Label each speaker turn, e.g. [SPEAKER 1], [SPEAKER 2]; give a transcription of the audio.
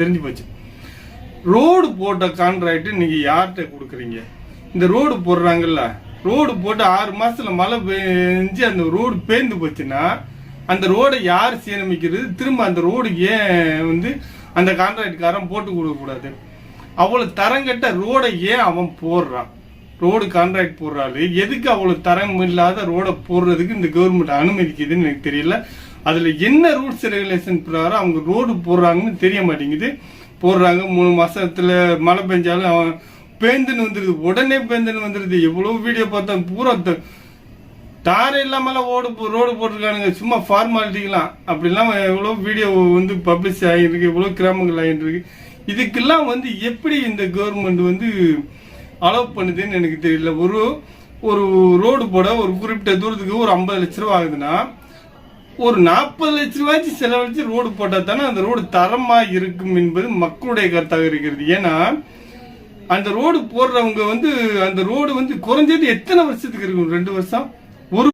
[SPEAKER 1] தெரிஞ்சு போச்சு. ரோடு போட்ட கான்ட்ராக்ட் நீங்கள் யார்கிட்ட கொடுக்குறீங்க? இந்த ரோடு போடுறாங்கல்ல ரோடு போட்டு ஆறு மாதத்தில் மழை பெஞ்சு அந்த ரோடு பேர்ந்து போச்சுன்னா அந்த ரோடை யார் சீரமைக்கிறது? திரும்ப அந்த ரோடு ஏன் வந்து அந்த கான்ட்ராக்டுக்காரன் போட்டு கொடுக்கக்கூடாது அவ்வளோ தரங்கட்ட ரோடை ஏன் அவன் போடுறான்? ரோடு கான்ட்ராக்ட் போடுறாரு. எதுக்கு அவ்வளோ தரம் இல்லாத ரோடை போடுறதுக்கு இந்த கவர்மெண்ட் அனுமதிக்குதுன்னு எனக்கு தெரியல. அதில் என்ன ரூல்ஸ் ரெகுலேஷன் பிரகாரம் அவங்க ரோடு போடுறாங்கன்னு தெரிய மாட்டேங்குது. போடுறாங்க. மூணு மாதத்தில் மழை பெஞ்சாலும் அவன் பேந்துன்னு வந்துடுது உடனே பேந்துன்னு வந்துடுது எவ்வளோ வீடியோ பார்த்தா பூரா த- தார் ஓடு போ- ரோடு போட்டிருக்கானுங்க. சும்மா ஃபார்மாலிட்டிக்கெலாம் அப்படிலாம் எவ்வளோ வீடியோ வந்து பப்ளிஷ் ஆகிருக்கு எவ்வளோ கிராமங்கள் ஆகிட்டு இருக்கு இதுக்கெல்லாம் வந்து எப்படி இந்த கவர்மெண்ட் வந்து அலோவ் பண்ணுதுன்னு எனக்கு தெரியல. ஒரு ஒரு ரோடு போட ஒரு குறிப்பிட்ட தூரத்துக்கு ஒரு ஐம்பது லட்ச ரூபா ஆகுதுன்னா ஒரு நாற்பது லட்ச ரூபாய்க்கு செலவழிச்சு ரோடு போட்டால் தானே அந்த ரோடு தரமாக இருக்கும் என்பது மக்களுடைய கருத்தாக இருக்கிறது. ஏன்னா அந்த ரோடு போடுறவங்க வந்து அந்த ரோடு வந்து குறைஞ்சது எத்தனை வருஷத்துக்கு இருக்கும்? ரெண்டு வருஷம்?